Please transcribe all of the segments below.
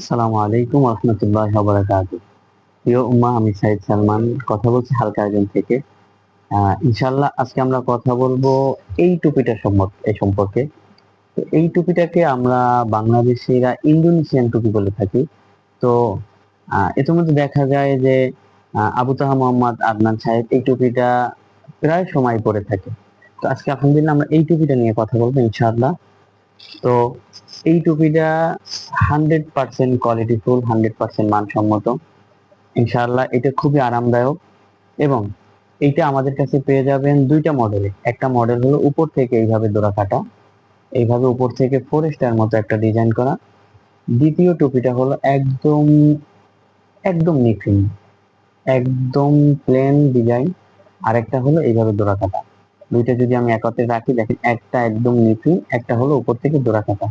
আসসালামু আলাইকুম রহমতুল্লাহ বারাকাত প্রিয় উম্মা, আমি সাইদ সালমান। কথা বলছি হালকা আয়োজন থেকে। ইনশাল্লাহ আজকে আমরা কথা বলব এই টুপিটা সম্পর্কে। সম্পর্কে এই টুপিটাকে আমরা বাংলাদেশিরা ইন্দোনেশিয়ান টুপি বলে থাকি। তো ইতিমধ্যে দেখা যায় যে আবু তাহা মোহাম্মদ আদনান সাহেব এই টুপিটা প্রায় সময় পরে থাকে। তো আজকে আলহামদুলিল্লাহ আমরা এই টুপিটা নিয়ে কথা বলব ইনশাআল্লাহ। তো এই টুপিটা hundred percent qualityful hundred percent মানসম্মত। ইনশাআল্লাহ এটা খুবই আরামদায়ক এবং এইটা আমাদের কাছে পেয়ে যাবেন দুইটা মডেলে একটা মডেল হলো উপর থেকে এইভাবে দোরা কাটা, এইভাবে উপর থেকে ফরেস্টার মতো একটা ডিজাইন করা। দ্বিতীয় টুপিটা হলো একদম একদম নিখুঁত একদম প্লেন ডিজাইন আরেকটা হলো এইভাবে দোরা কাটা। দুইটা যদি আমি একত্রে রাখি, দেখেন একটা একদম নিখুঁত একটা হলো উপর থেকে দোরা কাটা।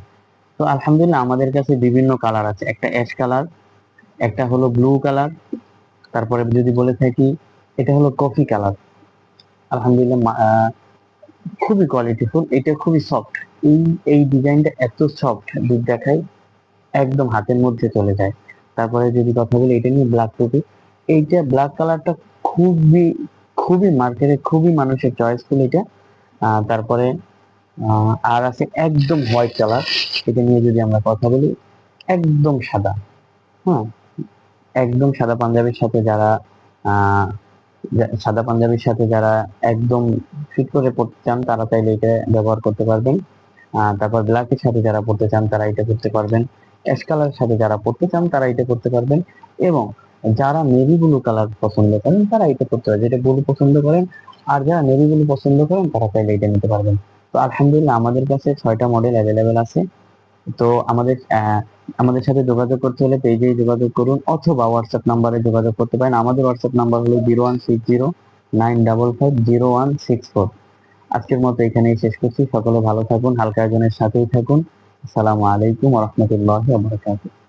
তো আলহামদুলিল্লাহ আমাদের কাছে বিভিন্ন কালার আছে। একটা অ্যাশ কালার একটা হলো ব্লু কালার তারপরে যদি বলে থাকি, এটা হলো কফি কালার আলহামদুলিল্লাহ খুবই কোয়ালিটিফুল এটা খুবই সফট এই এই ডিজাইনটা এত সফট দুধ দেখায় একদম হাতের মধ্যে চলে যায়। তারপরে যদি কথা বলি, এটা নিয়ে ব্ল্যাক টুপি এইটা ব্ল্যাক কালারটা খুবই খুবই মার্কেটে খুবই মানুষের চয়েসফুল এটা। তারপরে আর আছে একদম হোয়াইট কালার এটা নিয়ে যদি আমরা কথা বলি, একদম সাদা। হ্যাঁ একদম সাদা পাঞ্জাবির সাথে যারা সাদা পাঞ্জাবির সাথে যারা একদম ফিট করে পড়তে চান, তারা চাইলে এটা ব্যবহার করতে পারবেন। তারপর ব্ল্যাকের সাথে যারা পড়তে চান, তারা এটা করতে পারবেন। অ্যাশ কালারের সাথে যারা পড়তে চান, তারা এটা করতে পারবেন। এবং যারা নেভি ব্লু কালার পছন্দ করেন, তারা এটা করতে পারবেন যেটা ব্লু পছন্দ করেন, আর যারা নেভি ব্লু পছন্দ করেন, তারা চাইলে এটা নিতে পারবেন। তো আলহামদুলিল্লাহ, আমাদের কাছে ছয়টা মডেল অ্যাভেলেবেল আছে। তো আমাদের আমাদের সাথে যোগাযোগ করতে হলে পেজে যোগাযোগ করুন, অথবা হোয়াটসঅ্যাপ নাম্বারে যোগাযোগ করতে পারেন। আমাদের হোয়াটসঅ্যাপ নাম্বার হলো zero one six zero nine double five zero one six four আজকের মতো এখানেই শেষ করছি। সকলে ভালো থাকুন, হালকা একজনের সাথেই থাকুন। আসসালামু আলাইকুম রহমতুল্লাহ বারকাতুহ।